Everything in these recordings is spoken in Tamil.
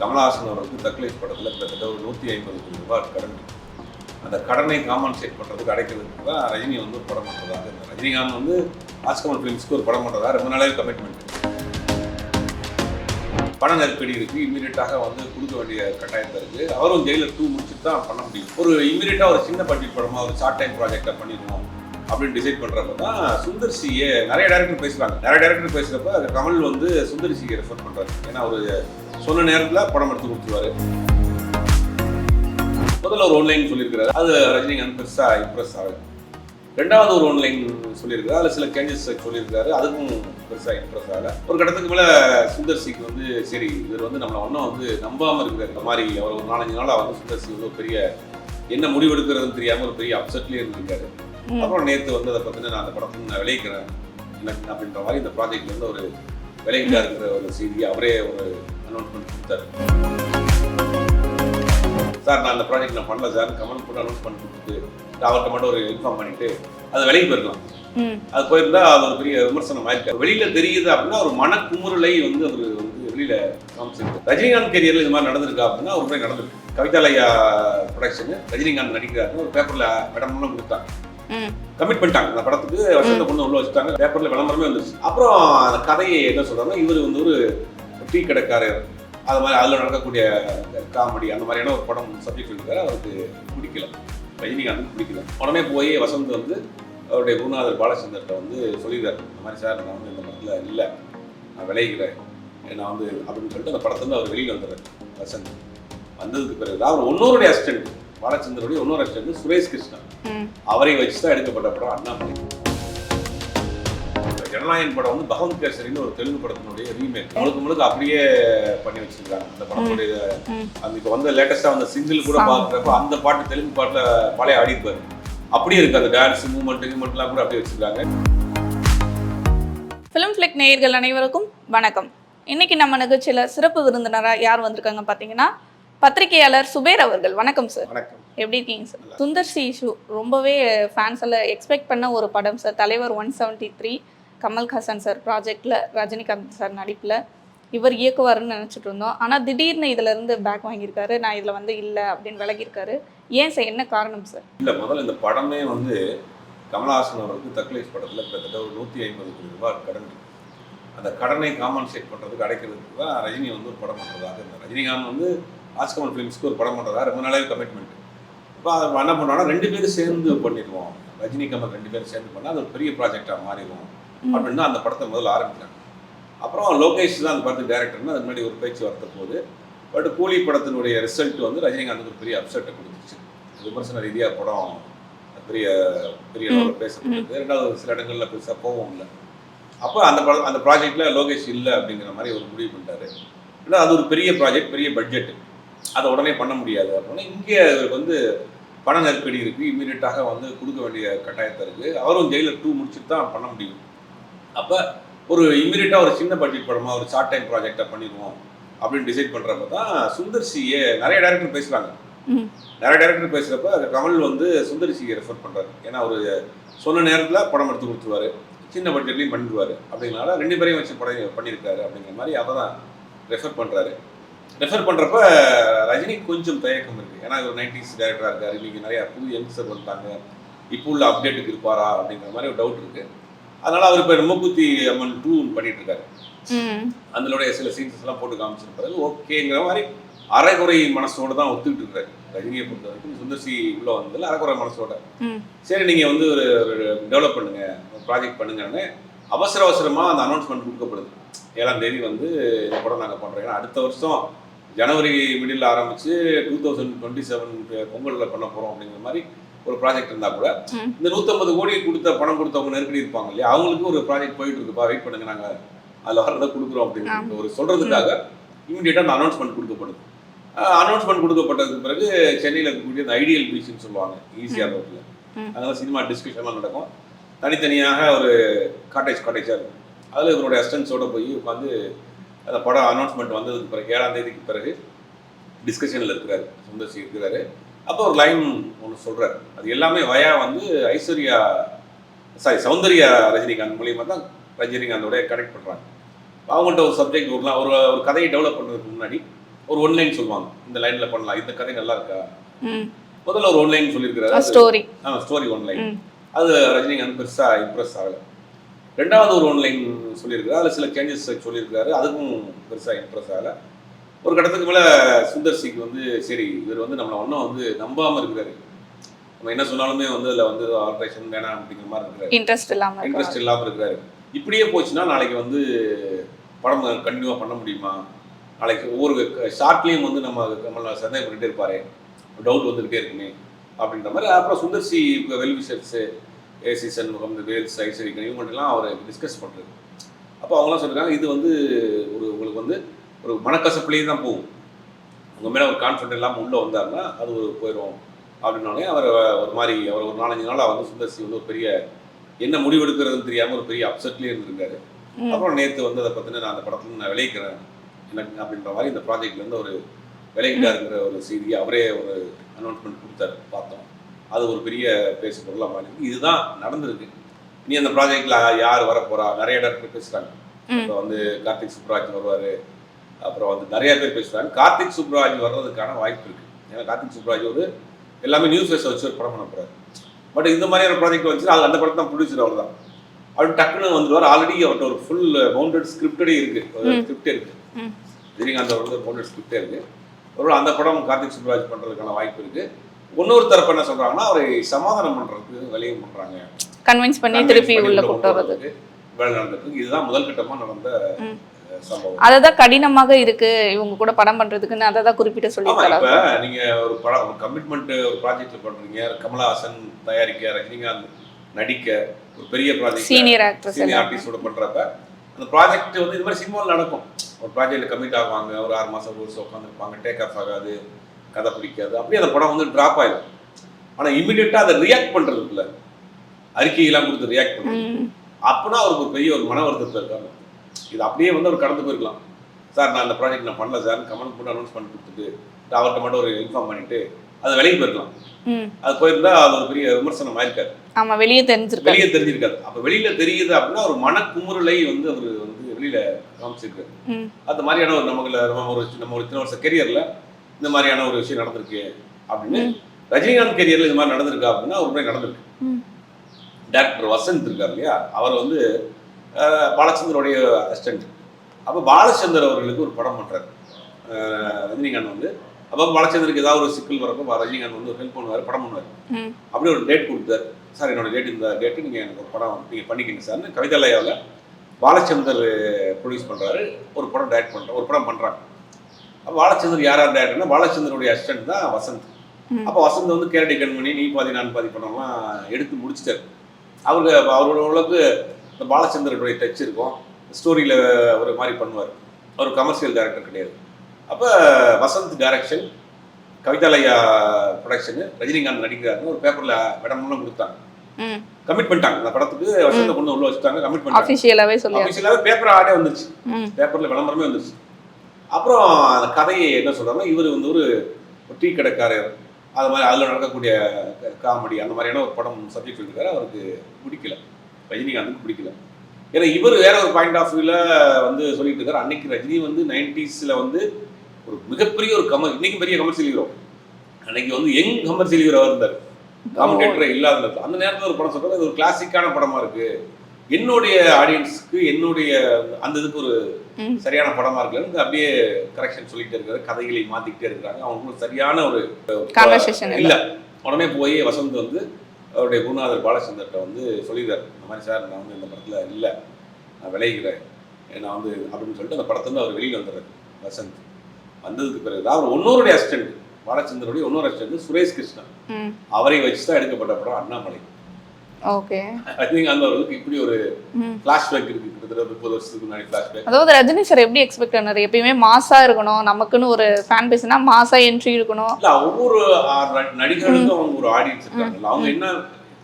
கமலஹாசன் அவருக்கு தக்லைஃப் படத்தில் கிட்டத்தட்ட ஒரு நூற்றி ஐம்பது கோடி ரூபாய் கடன். அந்த கடனை காம்பன்சேட் பண்ணுறதுக்கு அடைக்கிறதுக்கு தான் ரஜினி வந்து ஒரு படம் பண்ணுறதாக இருந்தார் ரஜினிகாந்த் வந்து ஆஸ்கமல் ஃபிலிம்ஸ்க்கு ஒரு படம் பண்ணுறதா ரொம்ப நாளாவே கமிட்மெண்ட் பண நெருக்கடி இருக்குது இமீடியட்டாக வந்து கொடுக்க வேண்டிய கட்டாயத்தில் இருக்குது அவரும் ஜெயிலர் டூ முடிச்சுட்டு தான் பண்ண முடியும். ஒரு இமீடியட்டாக ஒரு சின்ன பட்ஜெட் படமாக ஒரு ஷார்ட் டைம் ப்ராஜெக்டாக பண்ணிடுவோம் அப்படின்னு டிசைட் பண்ணுறப்ப தான் சுந்தர் சியை நிறைய டேரக்டர் பேசுகிறாங்க நிறைய டேரக்டர் பேசுகிறப்ப அது கமல் வந்து சுந்தர் சியை ரெஃபர் பண்ணுறாரு ஏன்னா ஒரு சொன்ன நேரத்துல படம் எடுத்து கொடுத்துருவாரு. முதல்ல ஒரு ஒன்லைன் சொல்லியிருக்கிறாரு. அது ரஜினிகாந்த் பெருசா இம்ப்ரெஸ் ஆகுது ரெண்டாவது ஒரு ஒன்லைன் சொல்லியிருக்காரு அதில் சில சேஞ்சஸ் சொல்லியிருக்காரு அதுக்கும் பெருசாக இம்ப்ரெஸ் ஆகல. ஒரு கட்டத்துக்கு மேலே சுந்தர் சிக்கு வந்து சரி இவர் வந்து நம்மளை ஒன்றும் வந்து நம்பாமல் இருக்கிறார் இந்த மாதிரி அவர் ஒரு நாலஞ்சு நாளாக வந்து சுந்தர் சி வந்து ஒரு பெரிய என்ன முடிவு எடுக்கிறதுன்னு தெரியாமல் ஒரு பெரிய அப்செட்லேயே இருந்திருக்காரு. அப்புறம் நேற்று வந்து அதை பற்றின நான் அந்த படத்தை நான் விளைவிக்கிறேன். எனக்கு அப்படின்ற மாதிரி இந்த ப்ராஜெக்ட்ல இருந்து ஒரு விளைவிக்கா இருக்கிற ஒரு செய்தி அவரே ஒரு அனௌன்ஸ்மெண்ட் கொடுத்தாரு. சார் நான் அந்த ப்ராஜெக்ட் நான் பண்ணல சார் கமல் கூட அனௌன்ஸ் பண்ணி கொடுத்துட்டு அவர்கிட்ட மட்டும் ஒரு இன்ஃபார்ம் பண்ணிட்டு அது விலைக்கு போயிருக்கலாம். அது போயிருந்தா அது ஒரு பெரிய விமர்சனம் ஆயிருக்காரு வெளியில தெரியுது அப்படின்னா ஒரு மனக்குமுறலை வந்து அவர் வந்து வெளியில காமிச்சிருக்கு ரஜினிகாந்த் கெரியர்ல இது மாதிரி நடந்திருக்கா அப்படின்னா ஒரு முறை நடந்திருக்கு. கவிதாலயா ப்ரொடக்ஷன் ரஜினிகாந்த் நடிக்கிறாருன்னு ஒரு பேப்பர்ல விளம்பரம் கொடுத்தாங்க. கமிட் பண்ணிட்டாங்க. அந்த படத்துக்கு வசந்த பொண்ணு உள்ள வச்சுட்டாங்க. பேப்பர்ல விளம்பரமே வந்துருச்சு. அப்புறம் அந்த கதையை என்ன சொல்றாங்கன்னா இவர் வந்து ஒரு டீ கடைக்காரர் அது மாதிரி அதில் நடக்கக்கூடிய காமெடி அந்த மாதிரியான ஒரு படம் சப்ஜெக்ட் சொல்லியிருக்காரு அவருக்கு பிடிக்கல. ரஜினிகாந்த் பிடிக்கல. உடனே போய் வசந்த் வந்து அவருடைய குருநாதர் பாலச்சந்தர்கிட்ட வந்து சொல்லியிருக்காரு இந்த மாதிரி சார் நான் வந்து இந்த படத்தில் இல்லை. நான் விளைகிறேன் நான் வந்து அப்படின்னு சொல்லிட்டு அந்த படத்துலேருந்து அவர் வெளியில் வந்துடுறாரு வசந்த். வந்ததுக்கு பிறகு அவர் இன்னொருடைய அசிஸ்டன்ட் பாலச்சந்தருடைய இன்னொரு அசிஸ்டன்ட் சுரேஷ் கிருஷ்ணா அவரை வச்சு தான் எடுக்கப்பட்ட படம் அண்ணாமலை. ஜனநாயகன் படம் வந்து பகவந்த் கேசரின்னு ஒரு தெலுங்கு படத்தினுடைய ரீமேக் முழுக்க முழுக்க அப்படியே பண்ணி வச்சிருக்காங்க. அந்த படத்துடைய ம். அந்த இப்போ வந்து லேட்டஸ்டா வந்த சிங்கிள் கூட. பார்க்குறப்ப அந்த பாட்டு தெலுங்கு பாட்டுல பழைய ஆடிருப்பாரு அப்படியே இருக்கு. அந்த டான்ஸ் மூமெண்ட் மூமெண்ட்லாம் கூட அப்படியே வச்சிருக்காங்க. ஃபிலிம் ஃபிளிக் நேயர்கள் அனைவருக்கும் வணக்கம். இன்னைக்கு நம்ம நிகழ்ச்சியில் சிறப்பு விருந்தினராக யார் வந்திருக்காங்க பார்த்தீங்கன்னா பத்திரிகையாளர் சுபேர் அவர்கள். வணக்கம் சார் வணக்கம். எப்படி இருக்கீங்க சார் சுந்தர் சி இஷ்யூ ரொம்பவே ஃபேன்ஸ் எல்லாம் எக்ஸ்பெக்ட் பண்ண ஒரு படம் சார் தலைவர் one seventy three Kamal Haasan sir ப்ராஜெக்டில் ரஜினிகாந்த் சார் நடிப்பில் இவர் இயக்குவார்னு நினச்சிட்டு இருந்தோம். ஆனால் திடீர்னு இதுல இருந்து பேக் வாங்கியிருக்காரு. நான் இதில் வந்து இல்லை அப்படின்னு விலகியிருக்காரு. ஏன் சார்? என்ன காரணம் சார்? இல்லை முதல்ல இந்த படமே வந்து கமல்ஹாசன் அவருக்கு தக்லைஃப் படத்தில் கிட்டத்தட்ட ஒரு நூற்றி ஐம்பது கோடி ரூபாய் கடன் அந்த கடனை காம்பன்சேட் பண்ணுறதுக்கு அடைக்கிறதுக்கு தான் ரஜினி வந்து ஒரு படம் பண்ணுறதாக இருந்தார் ரஜினிகாந்த் வந்து ஆஸ்கமல் ஃபிலிம்ஸ்க்கு ஒரு படம் பண்ணுறதா ரொம்ப நாளாவே கமிட்மெண்ட் இப்போ அதை என்ன பண்ணோம்னா ரெண்டு பேரும் சேர்ந்து பண்ணிடுவோம். ரஜினி கமல் ரெண்டு பேரும் சேர்ந்து பண்ணால் அது ஒரு பெரிய ப்ராஜெக்டாக மாறிடுவோம் அப்படின்னு அந்த படத்தை முதல்ல ஆரம்பிச்சாங்க அப்புறம் லோகேஷ் தான் அந்த படத்துக்கு டேரக்டர்னு அது முன்னாடி ஒரு பேச்சு வரத்த போது பட் கூலி படத்தினுடைய ரிசல்ட் வந்து ரஜினிகாந்துக்கு ஒரு பெரிய அப்செட்டை கொடுத்துச்சு. விமர்சன ரீதியாக படம் பெரிய பெரிய. அளவில் பேசப்பட்டது. ரெண்டாவது சில இடங்களில் பெருசாக போகவும் இல்லை. அப்போ அந்த படம் அந்த ப்ராஜெக்ட்ல லோகேஷ் இல்லை அப்படிங்கிற மாதிரி ஒரு முடிவு பண்ணிட்டாரு. ஏன்னா அது ஒரு பெரிய ப்ராஜெக்ட் பெரிய பட்ஜெட் அதை உடனே பண்ண முடியாது. அப்படின்னா இங்கே அவருக்கு வந்து பண நெருக்கடி இருக்கு. இமீடியட்டாக வந்து கொடுக்க வேண்டிய கட்டாயத்தை இருக்கு. அவரும் ஜெயிலர் டூ முடிச்சுட்டு தான் பண்ண முடியும். அப்போ ஒரு இமீடியட்டாக ஒரு சின்ன பட்ஜெட் படமா ஒரு ஷார்ட் டைம் ப்ராஜெக்டாக பண்ணிடுவோம் அப்படின்னு டிசைட் பண்ணுறப்ப தான் சுந்தர் சியை நிறைய டேரக்டர் பேசுகிறாங்க நிறைய டேரக்டர் பேசுகிறப்ப கமல் வந்து சுந்தர் சியை ரெஃபர் பண்ணுறாரு ஏன்னா ஒரு சொன்ன நேரத்தில் படம் எடுத்து கொடுத்துருவாரு. சின்ன பட்ஜெட்லையும் பண்ணிடுவாரு. அப்படிங்கனால ரெண்டு பேரையும் வச்சு படம் பண்ணியிருக்காரு அப்படிங்கிற மாதிரி அதை தான் ரெஃபர் பண்ணுறாரு ரெஃபர் பண்ணுறப்ப ரஜினிக்கு கொஞ்சம் தயக்கம் இருக்குது ஏன்னா இவர் நைன்டிஸ் டேரக்டராக இருக்காரு. இன்னைக்கு நிறையா புது யங்ஸ்டர் வந்துட்டாங்க. இப்போ உள்ள அப்டேட்டுக்கு இருப்பாரா அப்படிங்கிற மாதிரி ஒரு டவுட் இருக்குது அதனால் அவர் இப்போ மூக்குத்தி அம்மன் டூ பண்ணிட்டு இருக்காரு அதனுடைய சில சீன்ஸ் எல்லாம் போட்டு காமிச்சிருப்பாரு ஓகேங்கிற மாதிரி அரைகுறை மனசோட தான் ஒத்துக்கிட்டு இருக்காரு. ரஜினியை பொறுத்த வரைக்கும் சுந்தர்சி உள்ள வந்ததில் அரைகுறை மனசோட. சரி நீங்க வந்து ஒரு ஒரு டெவலப் பண்ணுங்க ப்ராஜெக்ட் பண்ணுங்கன்னு அவசர அவசரமா அந்த அனௌன்ஸ்மெண்ட் கொடுக்கப்படுது. ஏழாம் தேதி வந்து இந்த படம் நாங்கள் பண்றோம். ஏன்னா அடுத்த வருஷம் ஜனவரி மிடில் ஆரம்பிச்சு டூ தௌசண்ட் டுவெண்ட்டி செவன் பொங்கலில் பண்ண போறோம் அப்படிங்கிற மாதிரி ஒரு ப்ராஜெக்ட் இருந்தா கூட. இந்த நூற்றம்பது கோடி கொடுத்த பணம் கொடுத்தவங்க நெருக்கடி இருப்பாங்க இல்லையா? அவங்களுக்கு ஒரு ப்ராஜெக்ட் போயிட்டு இருக்குப்பா வெயிட் பண்ணுங்க நாங்க அதில் வர்றதை கொடுக்குறோம் அப்படின்னு ஒரு சொல்றதுக்காக இமீடியட்டாக அந்த அனௌன்ஸ்மெண்ட் கொடுக்கப்படுது. அனௌன்ஸ்மெண்ட் கொடுக்கப்பட்டதுக்கு பிறகு சென்னையில் இருக்கக்கூடிய அந்த ஐடியல் பீச்னு சொல்லுவாங்க ஈஸியாக ரோட்டில். அதனால சினிமா டிஸ்கஷன்லாம் நடக்கும். தனித்தனியாக ஒரு காட்டேஜ் காட்டேஜாக இருக்கும். அதில் இவருடைய அசிஸ்டன்ஸோட போய் உட்காந்து அந்த படம் அனௌன்ஸ்மெண்ட் வந்ததுக்கு பிறகு ஏழாம் தேதிக்கு பிறகு டிஸ்கஷனில் இருக்கிறாரு. சுந்தர்சி இருக்கிறாரு. அப்போ ஒரு லைன் ஒன்று சொல்கிறார் அது எல்லாமே வயா வந்து ஐஸ்வர்யா சாரி சௌந்தர்யா ரஜினிகாந்த் மூலியமாக தான் ரஜினிகாந்தோட கனெக்ட் பண்ணுறாங்க அவங்கள்ட்ட ஒரு சப்ஜெக்ட் ஒரு ஒரு ஒரு கதையை டெவலப் பண்ணுறதுக்கு முன்னாடி ஒரு ஒன் லைன் சொல்லுவாங்க. இந்த லைன்ல பண்ணலாம் இந்த கதை நல்லா இருக்கா? முதல்ல ஒரு ஒன் லைன் சொல்லியிருக்கிறாரு. ஸ்டோரி ஸ்டோரி ஒன் லைன் அது ரஜினிகாந்த் பெருசா இம்ப்ரெஸ் ஆகல. ரெண்டாவது ஒரு ஒன் லைன் சொல்லியிருக்காரு அதில் சில சேஞ்சஸ் சொல்லியிருக்காரு அதுக்கும் பெருசா இம்ப்ரெஸ் ஆகல. ஒரு கட்டத்துக்கு மேல சுந்தர் சிக்கு வந்து சரி இவர் வந்து நம்மளை ஒன்றும் வந்து நம்பாம இருக்கிறாரு. நம்ம என்ன சொன்னாலுமே வந்து அதில் வந்து ஆல்ட்ரேஷன் வேணாம் அப்படிங்கிற மாதிரி இருக்கிறாரு. இன்ட்ரெஸ்ட் இல்லாம இருக்கா? இன்ட்ரெஸ்ட் இல்லாமல் இருக்கிறாரு. இப்படியே போச்சுன்னா நாளைக்கு வந்து படம் கண்டினியூவாக பண்ண முடியுமா? நாளைக்கு ஒவ்வொரு ஷார்ட்லேயும் வந்து நம்ம நம்மளை சந்தேகம் பண்ணிட்டே இருப்பாரு. டவுட் வந்துக்கிட்டே இருக்குமே அப்படின்ற மாதிரி. அப்புறம் Sundar C well wishers AC Shanmugam Vels ஐஸ்வரிக்கன் இவங்கள்ட்டலாம் அவர் டிஸ்கஸ் பண்ணுறது அப்போ அவங்களாம் சொல்லிருக்காங்க இது வந்து ஒரு உங்களுக்கு வந்து ஒரு மனக்கசப்புலேயே தான் போகும். உங்கள் மேலே ஒரு கான்ஃபிடென்ட் இல்லாமல் உள்ளே வந்தாருன்னா அது ஒரு போயிடும் அப்படின்னோடனே அவர் ஒரு மாதிரி அவர் ஒரு நாலஞ்சு நாளாக வந்து சுந்தர் சி வந்து ஒரு பெரிய என்ன முடிவெடுக்கிறதுன்னு தெரியாமல் ஒரு பெரிய அப்செட்லேயே இருந்திருக்காரு. அப்புறம் நேற்று வந்து அதை பற்றின நான் அந்த படத்துல நான் விளைவிக்கிறேன் எனக்கு அப்படின்ற மாதிரி இந்த ப்ராஜெக்ட்லேருந்து ஒரு விளைவிட்டாருங்கிற ஒரு செய்தியை அவரே ஒரு அனௌன்ஸ்மெண்ட் கொடுத்தாரு பார்த்தோம். அது ஒரு பெரிய பேசு பொருளாக மாறி இதுதான் நடந்திருக்கு. இனி அந்த ப்ராஜெக்டில் யார் வரப்போறா? நிறைய டேரக்டர் பேசுகிறாங்க. இப்போ வந்து கார்த்திக் சுப்ராஜ் வருவார். அப்புறம் வந்து நிறைய பேர் பேசுகிறாங்க கார்த்திக் சுப்ராஜ் வர்றதுக்கான வாய்ப்பு இருக்கு. ஏன்னா கார்த்திக் சுப்ராஜ் ஒரு எல்லாமே நியூஸ் ஃபேஸை வச்சு ஒரு படம் பண்ண போறாரு. பட் இந்த மாதிரியான ப்ராஜெக்ட் வச்சு அது அந்த படத்தை தான் ப்ரொடியூசர் அவர் தான் அவர் டக்குன்னு வந்துடுவார் ஆல்ரெடி அவர்கிட்ட ஒரு ஃபுல் பவுண்டட் ஸ்கிரிப்டடே இருக்கு. ஸ்கிரிப்டே இருக்கு. ம். ரஜினிகாந்த் அவர் வந்து பவுண்டட் ஸ்கிரிப்டே இருக்கு. ஒரு அந்த படம் கார்த்திக் சுப்ராஜ் பண்றதுக்கான வாய்ப்பு இருக்கு. இன்னொரு தரப்பு என்ன சொல்றாங்கன்னா அவரை சமாதானம் பண்றதுக்கு வேலையும் பண்றாங்க. கன்வின்ஸ் பண்ணி திருப்பி உள்ள கொண்டு வர்றது வேலை நடந்துட்டு இருக்கு. இதுதான் முதல் கட்டமா நடந்த சம்பவம். அததான் கடினமாக இருக்கு. இவங்க கூட படம் பண்றதுக்குன்னு அதை தான் குறிப்பிட்டு இப்ப நீங்க ஒரு படம் ஒரு கமிட்மெண்ட் ஒரு ப்ராஜெக்ட்ல பண்றீங்க. கமலஹாசன் தயாரிக்க ரஜினிகாந்த் நடிக்க ஒரு பெரிய ப்ராஜெக்ட் சீனியர் ஆக்ட்ரஸ் சீனியர் ஆர்டிஸ்டோட பண்றப்ப அந்த ப்ராஜெக்ட் வந்து இது மாதிரி சினிமாவில் நடக்கும். ஒரு ப்ராஜெக்ட்ல கமிட் ஆகுவாங்க ஒரு ஆறு மாசம் ஒரு வருஷம் உட்காந்துருப்பாங்க டேக் ஆஃப் ஆகாது கதை பிடிக்காது. அப்படியே அந்த படம் வந்து டிராப் ஆயிடும். ஆனா இமிடியட்டா அதை ரியாக்ட் பண்றதுக்குள்ள அறிக்கையெல்லாம் கொடுத்து ரியாக்ட் பண்ணுறது. அப்பனா அவருக்கு ஒரு பெரிய ஒரு மன வருத்தத்தில் இருக்காங்க. இது அப்படியே வந்து அவர் கடந்து போயிருக்கலாம். சார் நான் அந்த ப்ராஜெக்ட் நான் பண்ணல சார். கமெண்ட் போட்டு அனௌன்ஸ் பண்ணி கொடுத்துட்டு அவர்கிட்ட மட்டும் ஒரு இன்ஃபார்ம் பண்ணிட்டு அது வெளியே போயிருக்கலாம். அது போயிருந்தா அது ஒரு பெரிய விமர்சனம் ஆயிருக்காரு ஆமா வெளியே தெரிஞ்சிருக்காரு வெளியே தெரிஞ்சிருக்காது. அப்ப வெளியில தெரியுது அப்படின்னா ஒரு மனக்குமுறலை வந்து அவர் வந்து வெளியில காமிச்சிருக்காரு. அந்த மாதிரியான ஒரு நமக்குல நம்ம ஒரு நம்ம ஒரு இத்தனை வருஷம் கெரியர்ல இந்த மாதிரியான ஒரு விஷயம் நடந்திருக்கு அப்படின்னு ரஜினிகாந்த் கெரியர்ல இந்த மாதிரி நடந்திருக்கா அப்படின்னா ஒரு முறை நடந்திருக்கு. ம். டேரக்டர் வசந்த் இருக்கார் இல்லையா? அவர் வந்து பாலச்சந்தருடைய அசிஸ்டன்ட் அப்போ பாலச்சந்தர் அவர்களுக்கு ஒரு படம் பண்றாரு. அஹ், ரஜினிகாந்த் வந்து. அப்போ பாலச்சந்தருக்கு ஏதாவது ஒரு சிக்கல் வரப்போ ரஜினிகாந்த் வந்து ஒரு ஹெல்ப் பண்ணுவார் படம் பண்ணுவார். அப்படி ஒரு டேட் கொடுத்தாரு. சார் என்னோட டேட் இந்த டேட்டு நீங்கள் எனக்கு ஒரு படம் நீங்கள் பண்ணிக்கிங்க சார்னு கவிதாலயாவில் பாலச்சந்தர் ப்ரொடியூஸ் பண்ணுறாரு ஒரு படம் டைரக்ட் பண்ணுற ஒரு படம் பண்ணுறாங்க அப்போ பாலச்சந்தர் யார் யார் டேரக்டர்னா பாலச்சந்தருடைய அசிஸ்டன்ட் தான் வசந்த். அப்போ வசந்த் வந்து கேரடி கண்மணி நீ பாதி நான் பாதி படம்லாம் எடுத்து முடிச்சிட்டாரு. அவருக்கு அவரோட அளவுக்கு இந்த பாலச்சந்தருடைய டச் இருக்கும். ஸ்டோரியில் ஒரு மாதிரி பண்ணுவார். அவர் கமர்ஷியல் டைரக்டர் கிடையாது. அப்போ வசந்த் டைரக்ஷன் கவிதாலயா ப்ரொடக்ஷனு ரஜினிகாந்த் நடிக்கிறாருன்னு ஒரு பேப்பரில் இடமெல்லாம் கொடுத்தாங்க. கமிட் பண்ணிட்டாங்க. அந்த படத்துக்கு வசந்த கொண்டு உள்ள வச்சுட்டாங்க கமிட் பண்ணிட்டாங்க. அஃபிஷியலாகவே பேப்பர் ஆடே வந்துருச்சு. பேப்பரில் விளம்பரமே வந்துருச்சு. அப்புறம் அந்த கதையை என்ன சொல்றாங்கன்னா இவர் வந்து ஒரு ஒரு டீ கடைக்காரர். அது மாதிரி அதில் நடக்கக்கூடிய காமெடி அந்த மாதிரியான ஒரு படம் சப்ஜெக்ட் சொல்லியிருக்காரு அவருக்கு பிடிக்கல. ரஜினிகாந்துக்கு பிடிக்கல. ஏன்னா இவர் வேற ஒரு பாயிண்ட் ஆஃப் வியூவில் வந்து சொல்லிட்டு இருக்காரு. அன்னைக்கு ரஜினி வந்து நைன்டிஸில் வந்து ஒரு மிகப்பெரிய ஒரு கமர் இன்னைக்கு பெரிய கமர்ஷியல் ஹீரோ அன்னைக்கு வந்து யங் கமர்ஷியல் ஹீரோவாக இருந்தார். காமெண்டேட்டரே இல்லாத. அந்த நேரத்தில் ஒரு படம் சொல்றது இது ஒரு கிளாசிக்கான படமா இருக்கு. என்னுடைய ஆடியன்ஸ்க்கு என்னுடைய அந்த இதுக்கு ஒரு. சரியான படமா இருக்குன்னு அப்படியே கரெக்ஷன் சொல்லிட்டே இருக்காரு. கதைகளை மாத்திக்கிட்டே இருக்கிறாங்க. அவங்களுக்கு சரியான ஒரு இல்ல. உடனே போய் வசந்த் வந்து அவருடைய குருநாதர் பாலச்சந்தர்கிட்ட வந்து சொல்லிடுறாரு இந்த மாதிரி சார் நான் வந்து இந்த படத்துல இல்ல. நான் விளைகிறேன் நான் வந்து அப்படின்னு சொல்லிட்டு அந்த படத்துல இருந்து அவர் வெளியில் வந்துடுறாரு வசந்த். வந்ததுக்கு பிறகு அவர் இன்னொருடைய அசிஸ்டன்ட் பாலச்சந்தருடைய இன்னொரு அசிஸ்டன்ட் சுரேஷ் கிருஷ்ணா. ம். அவரை வச்சு தான் எடுக்கப்பட்ட படம் அண்ணாமலை. ஓகே. ரஜினிகாந்த் அவர்களுக்கு இப்படி ஒரு. ஃபிளாஷ்பேக் இருக்கு. அதாவது ரஜினி சார் எப்படி எக்ஸ்பெக்ட் பண்ணாரு? எப்பயுமே மாசா இருக்கணும் நமக்குன்னு ஒரு ஃபேன் பேஸ்னா மாசா என்ட்ரி இருக்கணும். இல்ல ஒவ்வொரு நடிகர்களுக்கும் அவங்க ஒரு ஆடியன்ஸ் இருக்காங்கல்ல. அவங்க என்ன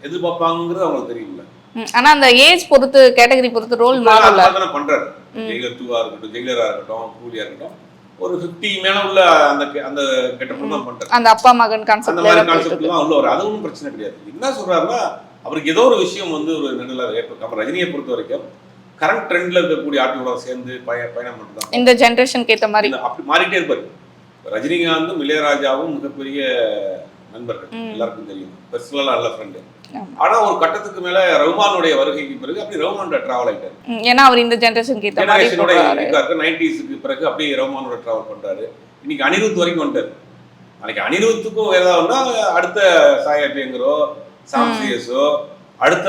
எதிர்பார்ப்பாங்கிறது அவங்களுக்கு தெரியும்ல ம். ஆனா அந்த ஏஜ் பொறுத்து கேட்டகரி பொறுத்து ரோல் மாறல அந்த பண்றாரு. ஜெயிலர் டூவா இருக்கட்டும் ஜெயிலரா இருக்கட்டும் கூலியா இருக்கட்டும் ஒரு 50 மேல உள்ள அந்த அந்த கெட்டப் தான் பண்றாரு. அந்த அப்பா மகன் அந்த கான்செப்ட்ல மாதிரி கான்செப்ட் தான் உள்ள வரும் அது ஒன்றும் பிரச்சனை கிடையாது. என்ன சொல்றாருன்னா அவருக்கு ஏதோ ஒரு விஷயம் வந்து ஒரு நடுவில் ரஜினியை பொறுத்த வரைக்கும் கரண்ட் ட்ரெண்ட்ல இருக்கக்கூடிய ஆட்களோட சேர்ந்து பய பயணம் பண்ணுறது இந்த ஜென்ரேஷனுக்கு ஏத்த மாதிரி. அப்படி மாறிட்டே இருப்பாரு. ரஜினிகாந்தும் இளையராஜாவும் மிகப்பெரிய நண்பர்கள். எல்லாருக்கும் தெரியும். பர்சனலா நல்ல ஃப்ரெண்டு. ஆனா ஒரு கட்டத்துக்கு மேல ரஹ்மானுடைய வருகைக்கு பிறகு அப்படி ரஹ்மானோட டிராவல் ஆயிட்டாரு. ஏன்னா அவர் இந்த ஜெனரேஷனுக்கு ஏற்ற மாதிரி நைன்டிஸுக்கு பிறகு அப்படியே ரஹ்மானோட டிராவல் பண்றாரு. இன்னைக்கு அனிருத் வரைக்கும் வந்துட்டாரு. நாளைக்கு அனிருத்துக்கும் ஏதாவதுன்னா அடுத்த சாயாட்டியங்கரோ சாம்சியஸோ அடுத்த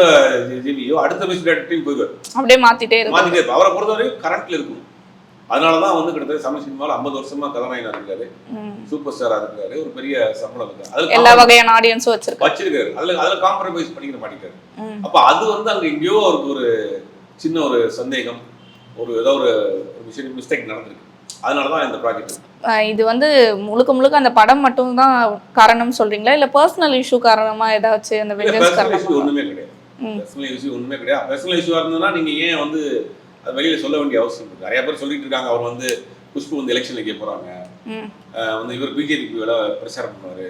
ஜிவியோ அடுத்த மியூசிக் டேரக்டரையும் போயிடுவார். அப்படியே மாத்திட்டே இருக்கும். மாத்திட்டே இருப்பார் அவரை பொறுத்தவரைக்கும் கரண்ட்ல இருக்கும் அதனாலதான் வந்து கிட்டத்தட்ட தமிழ் சினிமாவில் ஐம்பது வருஷமா கதாநாயகனா இருக்காரு. சூப்பர் ஸ்டாரா இருக்காரு. ஒரு பெரிய சம்பளம் இருக்கு அதுல எல்லா வகையான ஆடியன்ஸும் வச்சிருக்காரு. வச்சிருக்காரு. அதுல அதுல காம்ப்ரமைஸ் பண்ணிக்கிற மாட்டேங்கிறாரு ம். அப்ப அது வந்து அங்க எங்கேயோ அவருக்கு ஒரு சின்ன ஒரு சந்தேகம் ஒரு ஏதோ ஒரு விஷயம் மிஸ்டேக் நடந்திருக்கு. அதனாலதான் இந்த ப்ராஜெக்ட் இது வந்து முழுக்க முழுக்க அந்த படம் மட்டும் தான் காரணம் சொல்றீங்களா? இல்ல பர்சனல் இஷ்யூ காரணமா ஏதாச்சும் அந்த ஒண்ணுமே ம். பர்சனல் இஷ்யூ ஒண்ணுமே கிடையாது பர்சனல் இஷ்யூவா இருந்ததுன்னா நீங்க ஏன் வந்து அது வெளியில சொல்ல வேண்டிய அவசியம் இருக்கு நிறைய பேர் சொல்லிட்டு இருக்காங்க அவர் வந்து குஷ்பு வந்து போறாங்க ம். அஹ் வந்து இவர் பிஜேபிக்கு வேலை பிரச்சாரம் பண்ணுவாரு.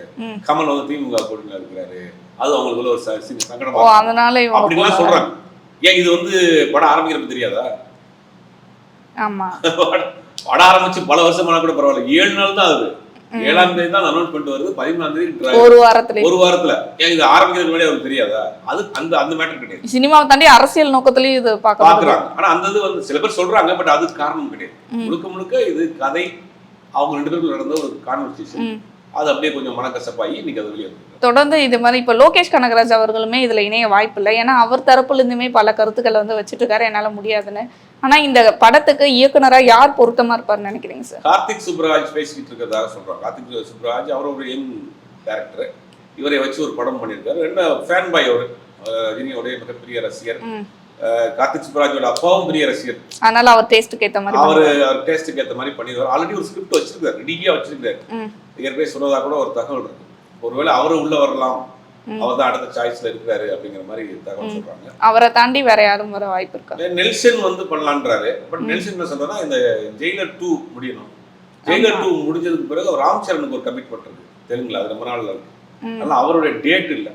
கமல் வந்து திமுக கூட்டணியில் இருக்கிறாரு அது அவங்களுக்குள்ள ஒரு சங்கடமா. அதனால போறாங்க. சொல்றாங்க ஏன் இது வந்து படம் ஆரம்பிக்கிறது தெரியாதா ஆமா படம் ஆரம்பிச்சு பல வருஷமானா கூட பரவாயில்ல ஏழு நாள் தான் ம். ஏழாம் தேதி தான் அனௌன்ஸ்மெண்ட் வருது. பதிமூணாம் தேதி. ஒரு வாரத்துல. ஒரு வாரத்துல. இது ஆரம்பிக்கிறதுக்கு முன்னாடி அவருக்கு தெரியாதா? அது அந்த அந்த மேட்டர் கிடையாது. சினிமாவை தாண்டி அரசியல் நோக்கத்திலயும் இது பாக்குறாங்க ஆனா அந்த இது வந்து சில பேர் சொல்றாங்க பட் அது காரணம் கிடையாது. முழுக்க முழுக்க இது கதை அவங்க ரெண்டு பேருக்கும் நடந்த ஒரு கான்வர்சேஷன். அது அப்படியே கொஞ்சம் மனக்கசப்பாகி இன்னைக்கு அது வெளியே தொடர்ந்து இது மாதிரி இப்போ லோகேஷ் கனகராஜ் அவர்களுமே இதுல இணைய வாய்ப்பு இல்லை ஏன்னா அவர் தரப்புல இருந்துமே பல கருத்துக்களை வந்து வச்சுட்டு இருக்காரு. என்னால முடியாதுன்னு ஆனா இந்த படத்துக்கு இயக்குனரா யார் பொருத்தமா இருப்பாருன்னு நினைக்கிறீங்க சார் கார்த்திக் சுப்ராஜ் பேசிக்கிட்டு இருக்கிறதாக சொல்றாங்க. கார்த்திக் சுப்ராஜ் அவர் ஒரு யங் டேரக்டர் இவரை வச்சு ஒரு படம் பண்ணியிருக்காரு. என்ன ஃபேன் பாய் அவர் ரஜினியோடைய மிகப்பெரிய ரசிகர். கார்த்திக் சுப்ராஜோட அப்பாவும் பெரிய ரசிகர். அதனால அவர் டேஸ்ட்டுக்கு ஏத்த மாதிரி அவர் அவர் டேஸ்ட்டுக்கு ஏற்ற மாதிரி பண்ணிடுவார் ஆல்ரெடி ஒரு ஸ்கிரிப்ட் வச்சிருக்காரு. ரெடியா வச்சிருக்காரு. ஏற்கனவே சொன்னதா கூட ஒரு தகவல் இருக்கு. ஒருவேளை அவரு உள்ள வரலாம். அவர் தான் அடுத்த சாய்ஸ்ல இருக்கிறாரு அப்படிங்கிற மாதிரி தகவல் சொல்றாங்க. அவரை தாண்டி வேற யாரும் வர வாய்ப்பு இருக்கா? நெல்சன் வந்து பண்ணலான்றாரு. பட் நெல்சன் என்ன சொல்றா இந்த ஜெயிலர் டூ முடியணும். ஜெயிலர் டூ முடிஞ்சதுக்கு பிறகு ராம் சரணுக்கு ஒரு கமிட்மெண்ட் இருக்கு. தெலுங்குல அது ரொம்ப நாள்ல இருக்கு. அதனால அவருடைய டேட் இல்ல.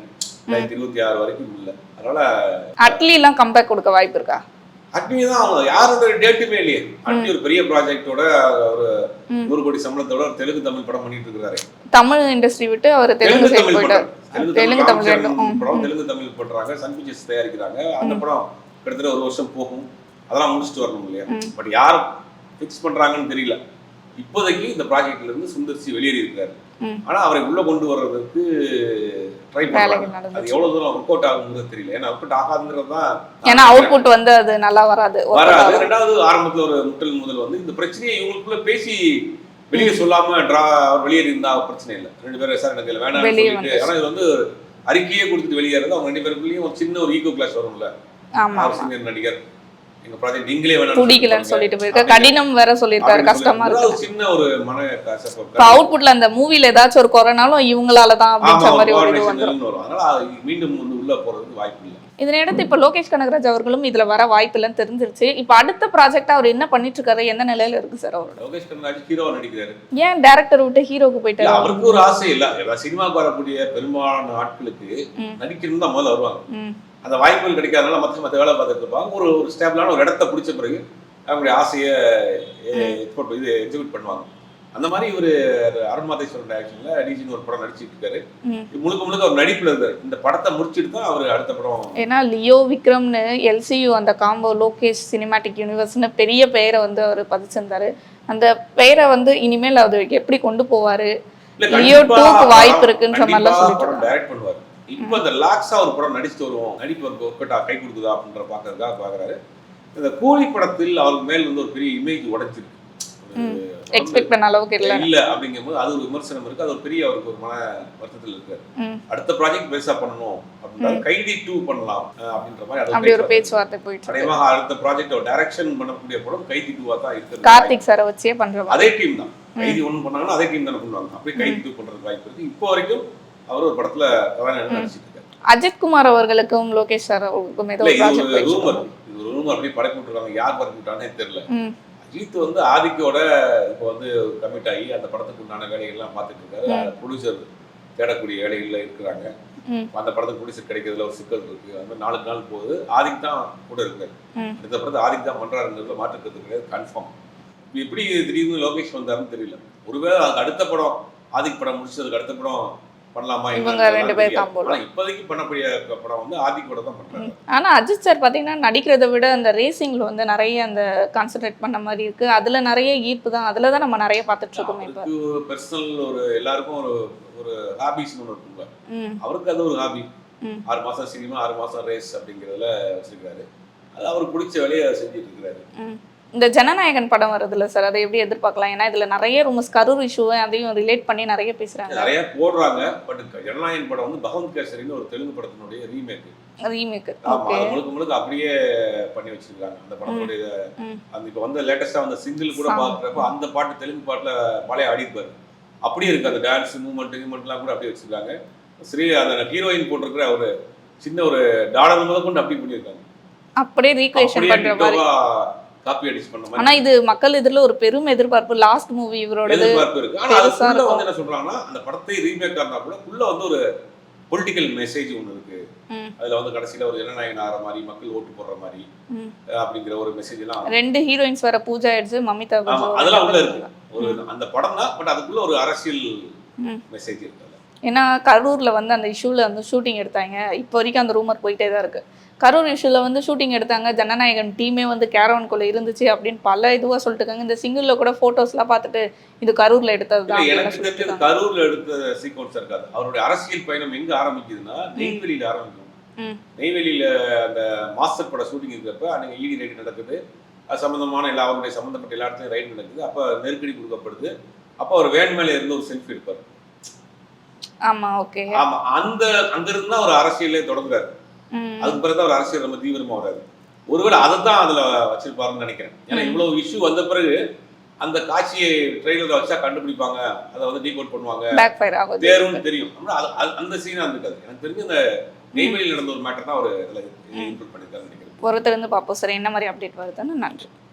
ரெண்டாயிரத்தி இருபத்தி ஆறு வரைக்கும் இல்ல. அதனால அட்லி எல்லாம் கம்பேக் கொடுக்க வாய்ப்பு இருக்கா? அட்னி தான் அவங்க யாரோட டேட்டுமே இல்லையே. அட்னி ஒரு பெரிய ப்ராஜெக்டோட ஒரு. நூறு கோடி சம்பளத்தோட தெலுங்கு தமிழ் படம் பண்ணிட்டு இருக்கிறாரு. தமிழ் இண்டஸ்ட்ரி விட்டு அவர் தெலுங்கு தமிழ் போயிட்டார். தெலுங்கு தமிழ் ரெண்டும். படம். தெலுங்கு தமிழ் பண்றாங்க சன் பிக்சர்ஸ் தயாரிக்கிறாங்க. அந்த படம் கிட்டத்தட்ட ஒரு வருஷம் போகும். அதெல்லாம் முடிச்சுட்டு வரணும் இல்லையா. பட் யார் ஃபிக்ஸ் பண்றாங்கன்னு தெரியல. இப்போதைக்கு இந்த ப்ராஜெக்ட்ல இருந்து சுந்தர்சி வெளியேறி இருக்காரு. ஆனா அவரை உள்ள கொண்டு வர்றதுக்கு ட்ரை பண்றாங்க அது எவ்வளவு தூரம் ஒர்க் அவுட் ஆகுங்கிறது தெரியல. ஏன்னா ஒர்க் அவுட் ஆகாதுங்கிறது தான் ஏன்னா அவுட்புட் வந்து அது நல்லா வராது. வராது. ரெண்டாவது ஆரம்பத்துல ஒரு முட்டல் முதல் வந்து இந்த பிரச்சனையை இவங்களுக்குள்ள பேசி வெளியே சொல்லாம டிரா வெளியே இருந்தா பிரச்சனை இல்லை. ரெண்டு பேரும் வேணாம்னு வெளியே சொல்லிட்டு ஆனா இது வந்து அறிக்கையே கொடுத்துட்டு வெளியே இருந்து அவங்க ரெண்டு பேருக்குள்ளேயும் ஒரு சின்ன ஒரு ஈகோ கிளாஸ் வரும்ல. சீனியர் நடிகர். எங்க ப்ராஜெக்ட் நீங்களே வேணாம் பிடிக்கலன்னு சொல்லிட்டு போயிருக்க கடினம் வேற சொல்லியிருக்காரு. கஷ்டமா இருக்கு. சின்ன ஒரு மன கசப்பு அவுட்புட்ல அந்த மூவில ஏதாச்சும் ஒரு குறைனாலும் இவங்களால தான் அப்படின்ற மாதிரி ஒரு இது வந்துரும். அதனால அது மீண்டும் வந்து உள்ள போறதுக்கு வாய்ப்பு இல்லை. இதனை அடுத்து இப்போ லோகேஷ் கனகராஜ் அவர்களும் இதுல வர வாய்ப்பு இல்லைன்னு தெரிஞ்சிருச்சு இப்போ அடுத்த ப்ராஜெக்ட் அவர் என்ன பண்ணிட்டு இருக்காரு எந்த நிலையில இருக்கு சார் அவரோட லோகேஷ் கனராஜ் ஹீரோவா நடிக்கிறாரு ஏன் டேரக்டர் விட்டு ஹீரோக்கு போயிட்டாரு அவருக்கு ஒரு ஆசை இல்ல சினிமாவுக்கு வரக்கூடிய பெரும்பாலான ஆட்களுக்கு. நடிக்கணும் தான் முதல்ல வருவாங்க அந்த வாய்ப்புகள் கிடைக்காதனால மற்ற மற்ற வேலை பார்த்துட்டு இருப்பாங்க ஒரு ஒரு ஸ்டேபிளான ஒரு இடத்த பிடிச்ச பிறகு அவங்களுடைய ஆசையை இது எக்ஸிக்யூட் பண்ணுவாங்க அந்த மாதிரி இவர் அருண் மாதேஸ்வரன் டைரக்ஷன்ல டிஜின்னு ஒரு படம் நடிச்சிட்டு இருக்காரு. முழுக்க முழுக்க அவர் நடிப்புல இருக்காரு இந்த படத்தை முடிச்சிட்டு தான் அவர் அடுத்த படம் ஏன்னா லியோ விக்ரம்னு எல்சியு அந்த காம்போ லோகேஷ் சினிமாட்டிக் யூனிவர்ஸ்னு பெரிய பெயரை வந்து அவர் பதிச்சிருந்தாரு. அந்த பெயரை வந்து இனிமேல் அது எப்படி கொண்டு போவாரு? லியோ டூக்கு வாய்ப்பு இருக்குன்ற கண்டிப்பா மாதிரிலாம் சொல்லிட்டு டைரக்ட் பண்ணுவார். இப்போ இந்த லாக்ஸா ஒரு படம் நடிச்சுட்டு வருவோம். நடிப்பு ஒர்க் ஒர்க் கை கொடுக்குதா அப்படின்ற பாக்குறதுக்காக பாக்குறாரு இந்த கூலி படத்தில் அவருக்கு மேல் வந்து ஒரு பெரிய இமேஜ் உடைச்சிருக்கு ஒரு எக்ஸ்பெக்ட் பண்ண அளவுக்கு இல்லை. இல்ல அப்படிங்கும்போது அது ஒரு விமர்சனம் இருக்கு. அது ஒரு பெரிய அவருக்கு ஒரு மன வருத்தத்தில் இருக்காரு ம். அடுத்த ப்ராஜெக்ட் பெருசா பண்ணணும் அப்படின்ற கைதி டூ பண்ணலாம் அப்படின்ற மாதிரி அப்படி ஒரு பேச்சுவார்த்தை. போயிட்டு இருக்கு. அநேகமாக அடுத்த ப்ராஜெக்ட் டைரக்ஷன் பண்ணக்கூடிய படம் கைதி டூவா தான் இருக்கு கார்த்திக் சாரை வச்சே பண்ற மாதிரி அதே டீம் தான். கைதி ஒன்று பண்ணாங்கன்னா அதே டீம் தானே பண்ணுவாங்க அப்படியே கைதி டூ பண்றதுக்கு வாய்ப்பு இருக்கு. இப்போ வரைக்கும் அவர் ஒரு படத்துல கதாநாயகன் நடிச்சிட்டு இருக்காரு. அஜித் குமார் அவர்களுக்கும் லோகேஷ் சார் அவர்களுக்கும் ஏதோ ரூமர் இருக்கு. ரூமர் அப்படியே படக்கி விட்டுருக்காங்க யார் படக்கி விட்டானே தெரியல. ம் அஜித் வந்து ஆதிக்கோட இப்போ வந்து கமிட் ஆகி அந்த படத்துக்கு உண்டான வேலைகள்லாம் பார்த்துட்டு இருக்காரு. ப்ரொடியூசர் தேடக்கூடிய வேலைகள்ல இருக்கிறாங்க. அந்த படத்துக்கு ப்ரொடியூசர் கிடைக்கிறதுல ஒரு சிக்கல் இருக்கு. அந்த மாதிரி நாளுக்கு நாள் போகுது. ஆதிக் தான் கூட இருக்காரு. அடுத்த படத்தை ஆதிக் தான் பண்றாருங்கிறதுல மாற்றுக்கிறது கிடையாது. கன்ஃபார்ம் இப்படி திடீர்னு லோகேஷ் வந்தாருன்னு தெரியல. ஒருவேளை அதுக்கு அடுத்த படம் ஆதிக் படம் முடிச்சதுக்கு அடுத்த படம் பண்ணலாமா இவங்க ரெண்டு பேர் தெரியாது. combo ல. ஆனா இப்போதைக்கு பண்ணக்கூடிய படம் வந்து ஆதிக் படம் தான் பண்றாங்க ஆனா அஜித் சார் பாத்தீங்கன்னா நடிக்கிறதை விட அந்த ரேசிங்ல வந்து நிறைய அந்த கான்சென்ட்ரேட் பண்ண மாதிரி இருக்கு. அதுல நிறைய ஈர்ப்பு தான். அதுல தான் நம்ம நிறைய பார்த்துட்டு இருக்கோம் இப்போ. பர்சனல் ஒரு எல்லாருக்கும் ஒரு ஒரு ஹாபிஸ்னு ஒன்று இருக்குங்க ம். அவருக்கு அது ஒரு ஹாபி. ஆறு மாசம் சினிமா ஆறு மாசம் ரேஸ் அப்படிங்கிறதுல வச்சிருக்காரு. அது அவருக்கு பிடிச்ச வேலையை செஞ்சுட்டு இருக்கிறாரு. ம். இந்த ஜனநாயகன் படம் வருதுல்ல சார் அதை எப்படி எதிர்பார்க்கலாம்? ஏன்னா இதுல நிறைய ரூமஸ் கரூர் இஷ்யூவை அதையும் ரிலேட் பண்ணி நிறைய பேசுறாங்க. நிறைய போடுறாங்க பட் ஜனநாயகன் படம் வந்து பகவந்த் கேசரின்னு ஒரு தெலுங்கு படத்தினுடைய ரீமேக் ரீமேக் ஆமா அது முழுக்க முழுக்க அப்படியே பண்ணி வச்சிருக்காங்க அந்த படத்துடைய. அந்த இப்போ வந்து லேட்டஸ்டா வந்த சிங்கிள் கூட. பாக்குறப்ப அந்த பாட்டு தெலுங்கு பாட்டுல பழைய ஆடிப்பாரு அப்படியே இருக்கு அந்த டான்ஸ் மூமெண்ட் மூமெண்ட்லாம் கூட அப்படியே வச்சிருக்காங்க. ஸ்ரீ அந்த ஹீரோயின் போட்டிருக்கிற ஒரு சின்ன ஒரு டாலர் முதல் கொண்டு அப்படி பண்ணியிருக்காங்க. அப்படியே ரீக்ரியேஷன் பண்ற மாதிரி. காப்பி அடிச்சு பண்ண மாதிரி ஆனா இது மக்கள் எதிரில் ஒரு பெரும் எதிர்பார்ப்பு. லாஸ்ட் மூவி இவரோடது எதிர்பார்ப்பு இருக்கு. ஆனா அதுக்குள்ள. வந்து என்ன சொல்றாங்கன்னா அந்த படத்தை ரீமேக் ஆனா கூட உள்ள வந்து ஒரு பொலிட்டிக்கல் மெசேஜ் ஒன்று இருக்கு. அதுல வந்து கடைசியில ஒரு ஜனநாயகன் ஆகிற மாதிரி மக்கள் ஓட்டு போடுற மாதிரி அப்படிங்கிற ஒரு மெசேஜ் எல்லாம் ரெண்டு ஹீரோயின்ஸ் வர பூஜா எடுத்து மமிதா அதெல்லாம் உள்ள இருக்கு. ஒரு அந்த படம் தான் பட் அதுக்குள்ள ஒரு அரசியல். மெசேஜ் இருக்கு. ஏன்னா கரூர்ல வந்து அந்த இஷ்யூல வந்து ஷூட்டிங் எடுத்தாங்க. இப்போ வரைக்கும் அந்த ரூமர் போயிட்டே தான் இருக்கு. கரூர் இஷ்யூல வந்து ஷூட்டிங் எடுத்தாங்க. ஜனநாயகன் டீமே வந்து கேரவன்குள்ள இருந்துச்சு அப்படின்னு பல இதுவா சொல்லிட்டு இருக்காங்க இந்த சிங்கிள்ல கூட போட்டோஸ்லாம் பார்த்துட்டு இது கரூர்ல எடுத்தது தான் எனக்கு கரூர்ல எடுத்த சீக்வன்ஸ் இருக்காது. அவருடைய அரசியல் பயணம் எங்க ஆரம்பிக்குதுன்னா நெய்வேலியில ஆரம்பிக்கும். நெய்வேலியில அந்த மாஸ்டர் பட ஷூட்டிங் இருக்கிறப்ப அன்னைக்கு ஈடி ரைடு நடக்குது. அது சம்பந்தமான எல்லா அவருடைய சம்பந்தப்பட்ட எல்லா இடத்துலையும் ரைடு நடக்குது. அப்ப நெருக்கடி கொடுக்கப்படுது. அப்போ அவர் வேன் மேல இருந்து ஒரு செல்ஃபி எடுப்பார். ஆமா ஓகே ஆமா அந்த அங்க இருந்து தான் ஒரு அரசியலே தொடங்குறாரு. அதுக்கு பிறகு அவர் அரசியல் ரொம்ப தீவிரமா வராரு ஒருவேளை அதை தான் அதுல வச்சிருப்பாருன்னு நினைக்கிறேன். ஏன்னா. இவ்வளவு இஷ்யூ வந்த பிறகு அந்த காட்சியை ட்ரெயிலர்ல வச்சா கண்டுபிடிப்பாங்க அதை வந்து டீகோட் பண்ணுவாங்க. தேரும்னு தெரியும். அந்த சீனா இருக்காது எனக்கு தெரிஞ்சு அந்த நெய்வேலியில் நடந்த ஒரு மேட்டர் தான் அவர் இதில் இன்க்ளூட் பண்ணியிருக்காருன்னு நினைக்கிறேன். பொறுத்திருந்து பார்ப்போம். சார் என்ன மாதிரி அப்டேட் வருதுன்னு நன்றி.